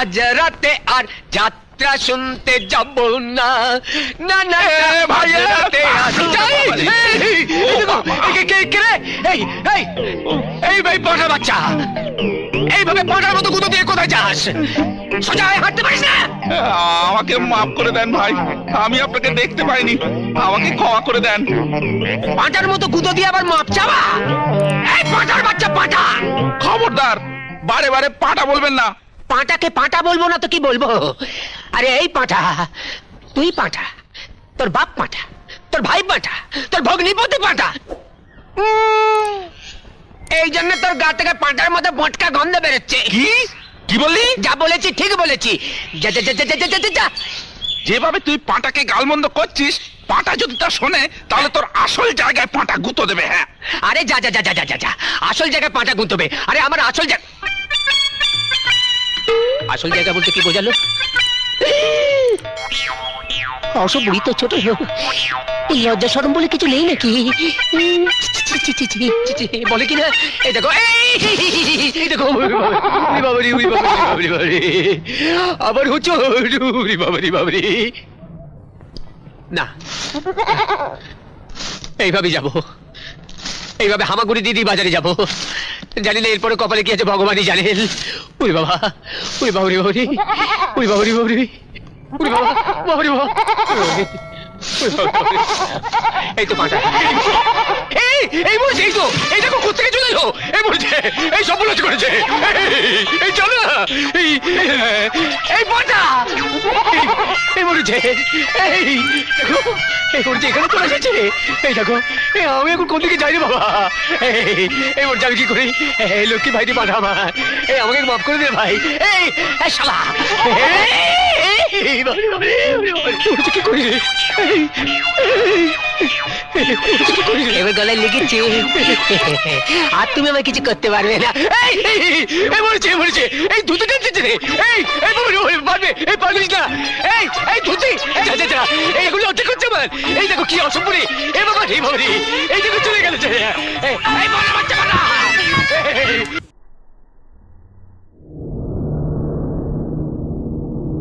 আজ রাতে আর যাত্রা শুনতে যাব না। না না ভাই, রাতে আর বাবা, এই, ভাই পটার বাচ্চা। এইভাবে পটার মতো গুঁতো দিয়ে কোথায় যাস? সোজা হয়ে হাঁটতে পারিস না? আমাকে মাফ করে দেন ভাই। আমি আপনাকে দেখতে পাইনি। আমাকে ক্ষমা করে দেন। পাঁটার মতো গুঁতো দিয়ে আবার মাপ চাওয়া? এই পাঁটার বাচ্চা পাঁটা! খবরদার বারে বারে পাটা বলবেন না। পাঁটাকে পাঁটা বলব না তো কি বলব আরে এই পাঁটা তুই পাঁটা তোর বাপ পাঁটা তোর ভাই পাঁটা তোর ভগ্নিপতি পাঁটা এই জন্য তোর গা থেকে পাঁটার মতো বটকা গন্ধ বেরোচ্ছে কি কি বললি যা বলেছি ঠিক বলেছি যা যা যা যা যা, যা, যা। যেভাবে তুই পাটাকে গালমন্দ করছিস পাটা যদি তা শোনে তাহলে তোর আসল জায়গায় পাটা গুঁতো দেবে হ্যাঁ আরে যা যা যা যা যা যা আসল জায়গায় পাঁটা গুনতবে আরে আমার আসল জায়গা আসল জায়গা বলতে কি বোঝালো? অসব বুড়ি তো ছোট লজ্জা সরম বলে কিছু নেই নাকি? বলে কি না? এই দেখো এই, দেখো বাবারি বাবারি বাবারি আবার হচ্ছে বাবারি বাবারি। না। এইভাবে যাব। এইভাবে হামাগুড়ি দিদি বাজারে যাব জানি না এরপরে কপালে কি আছে ভগবানই জানেন উরি বাবা উরি বাবা উরি বাবরি উরি বাবা উরি বাবরি উরি বাবা বাবরি বাবা। এই তো পাঁচা এই এই মরেছে এই তো এই দেখো কোথেকে চলে এলো এই মরেছে এই সব করেছে এই, এই চলো এই এই পাঁচা এই, এই মরেছে এই দেখো এই মরেছে এখানে চলে এসেছে। এই দেখো এই আমি এখন কোন দিকে যাই রে বাবা? এই এই মরছে আমি কি করি? এই লক্ষ্মী ভাইটি পাঠা আমার। এই আমাকে মাফ করে দে ভাই। এই শালা। কি করি? এবার গলায় লেগেছে। আর তুমি আমায় কিছু করতে পারবে না। এই মরেছে মরেছে এই ধুতে টেনছে রে। এই যাবে এই পারবিস না এই এই ধুতি এই যা যা এই গুলো অর্ধেক হচ্ছে আমার এই দেখো কি অসম্পুরি এ বাবা রে ভরি এই দেখো চলে গেল এই বড় বাচ্চা বলা